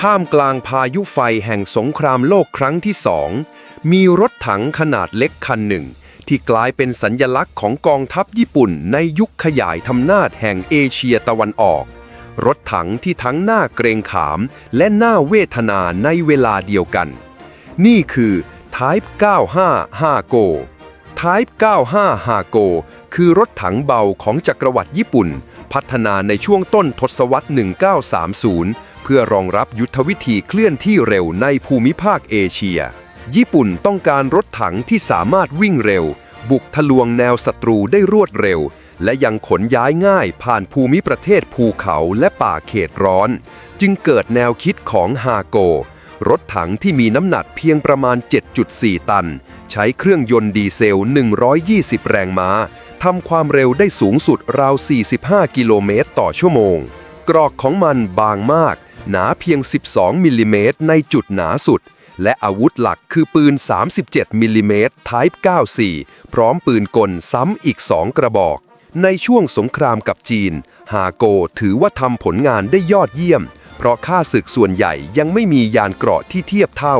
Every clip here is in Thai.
ท่ามกลางพายุไฟแห่งสงครามโลกครั้งที่สอง มีรถถังขนาดเล็กคันหนึ่ง ที่กลายเป็นสัญญลักษณ์ของกองทัพญี่ปุ่นในยุคขยายทำนาจแห่งเอเชียตะวันออก รถถังที่ทั้งหน้าเกรงขามและหน้าเวทนาในเวลาเดียวกัน นี่คือ Type 95 5 Go Type 95 5 Go คือรถถังเบาของจักรวรรดิญี่ปุ่น พัฒนาในช่วงต้นทศวรรษ 1930 พื่อรองรับยุทธวิธีเคลื่อนที่เร็วในภูมิภาคเอเชีย ญี่ปุ่นต้องการรถถังที่สามารถวิ่งเร็ว บุกทะลวงแนวศัตรูได้รวดเร็ว และยังขนย้ายง่ายผ่านภูมิประเทศภูเขาและป่าเขตร้อน จึงเกิดแนวคิดของฮาโก รถถังที่มีน้ำหนักเพียงประมาณ 7.4 ตัน ใช้เครื่องยนต์ดีเซล 120 แรงม้าทำความเร็วได้สูงสุดราว 45 กิโลเมตรต่อชั่วโมง กรอกของมันบางมาก หนาเพียง 12 มิลลิเมตรในจุดหนาสุด และอาวุธหลักคือปืน 37 มิลลิเมตร Type 94 พร้อมปืนกลซ้ำอีก 2 กระบอก ในช่วงสงครามกับจีน ฮาโกถือว่าทำผลงานได้ยอดเยี่ยม เพราะข้าศึกส่วนใหญ่ยังไม่มียานเกราะที่เทียบเท่า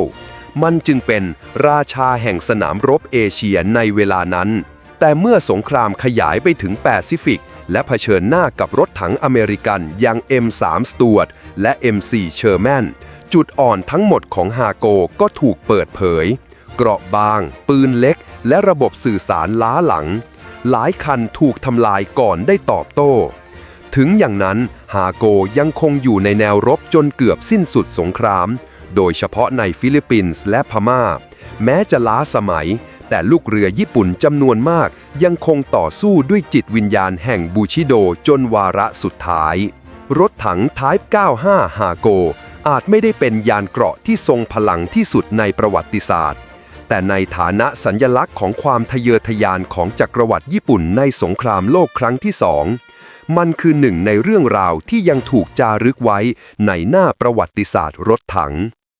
มันจึงเป็นราชาแห่งสนามรบเอเชียในเวลานั้น แต่เมื่อสงครามขยายไปถึงแปซิฟิก และเผชิญหน้ากับรถถังอเมริกันอย่าง M3 Stuart และ M4 Sherman จุดอ่อนทั้งหมดของฮาโกก็ถูกเปิดเผย เกราะบาง ปืนเล็ก และระบบสื่อสารล้าหลัง หลายคันถูกทำลายก่อนได้ตอบโต้ ถึงอย่างนั้นฮาโกยังคงอยู่ในแนวรบจนเกือบสิ้นสุดสงคราม โดยเฉพาะในฟิลิปปินส์และพม่า แม้จะล้าสมัย แต่ลูกเรือญี่ปุ่นจำนวนมากยังคงต่อสู้ด้วยจิตวิญญาณแห่งบูชิโดจนวาระสุดท้าย รถถัง Type 95 ฮาโก อาจไม่ได้เป็นยานเกราะที่ทรงพลังที่สุดในประวัติศาสตร์ แต่ในฐานะสัญญลักษณ์ของความทะเยอทะยานของจักรวรรดิญี่ปุ่นในสงครามโลกครั้งที่สองมันคือหนึ่งในเรื่องราวที่ยังถูกจารึกไว้ในหน้าประวัติศาสตร์รถถัง